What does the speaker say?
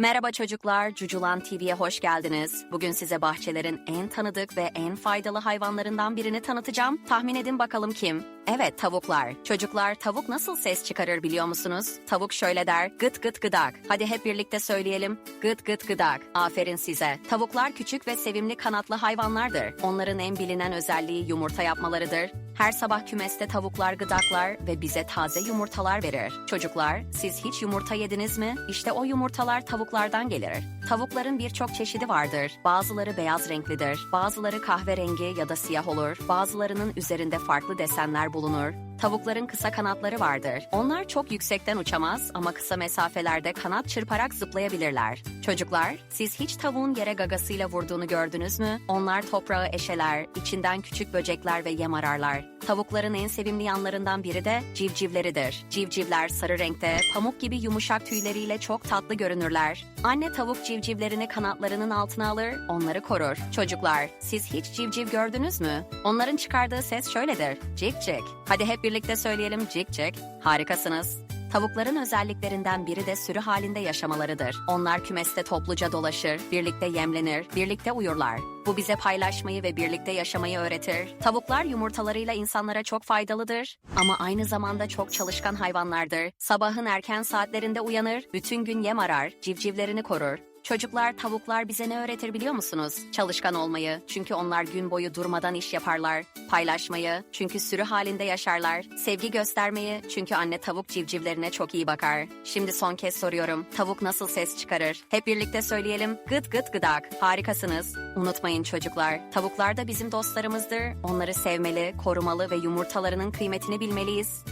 Merhaba çocuklar, Cuculan TV'ye hoş geldiniz. Bugün size bahçelerin en tanıdık ve en faydalı hayvanlarından birini tanıtacağım. Tahmin edin bakalım kim? Evet, tavuklar. Çocuklar, tavuk nasıl ses çıkarır biliyor musunuz? Tavuk şöyle der, gıt gıt gıdak. Hadi hep birlikte söyleyelim, gıt gıt gıdak. Aferin size. Tavuklar küçük ve sevimli kanatlı hayvanlardır. Onların en bilinen özelliği yumurta yapmalarıdır. Her sabah kümeste tavuklar gıdaklar ve bize taze yumurtalar verir. Çocuklar, siz hiç yumurta yediniz mi? İşte o yumurtalar tavuklardan gelir. Tavukların birçok çeşidi vardır. Bazıları beyaz renklidir, bazıları kahverengi ya da siyah olur, bazılarının üzerinde farklı desenler bulunur. Tavukların kısa kanatları vardır. Onlar çok yüksekten uçamaz ama kısa mesafelerde kanat çırparak zıplayabilirler. Çocuklar, siz hiç tavuğun yere gagasıyla vurduğunu gördünüz mü? Onlar toprağı eşeler, içinden küçük böcekler ve yem ararlar. Tavukların en sevimli yanlarından biri de civcivleridir. Civcivler sarı renkte, pamuk gibi yumuşak tüyleriyle çok tatlı görünürler. Anne tavuk civcivlerini kanatlarının altına alır, onları korur. Çocuklar, siz hiç civciv gördünüz mü? Onların çıkardığı ses şöyledir. Cik cik. Hadi hep birlikte söyleyelim cik cik. Harikasınız. Tavukların özelliklerinden biri de sürü halinde yaşamalarıdır. Onlar kümeste topluca dolaşır, birlikte yemlenir, birlikte uyurlar. Bu bize paylaşmayı ve birlikte yaşamayı öğretir. Tavuklar yumurtalarıyla insanlara çok faydalıdır ama aynı zamanda çok çalışkan hayvanlardır. Sabahın erken saatlerinde uyanır, bütün gün yem arar, civcivlerini korur. Çocuklar, tavuklar bize ne öğretir biliyor musunuz? Çalışkan olmayı, çünkü onlar gün boyu durmadan iş yaparlar. Paylaşmayı, çünkü sürü halinde yaşarlar. Sevgi göstermeyi, çünkü anne tavuk civcivlerine çok iyi bakar. Şimdi son kez soruyorum, tavuk nasıl ses çıkarır? Hep birlikte söyleyelim, gıt gıt gıdak. Harikasınız. Unutmayın çocuklar, tavuklar da bizim dostlarımızdır. Onları sevmeli, korumalı ve yumurtalarının kıymetini bilmeliyiz.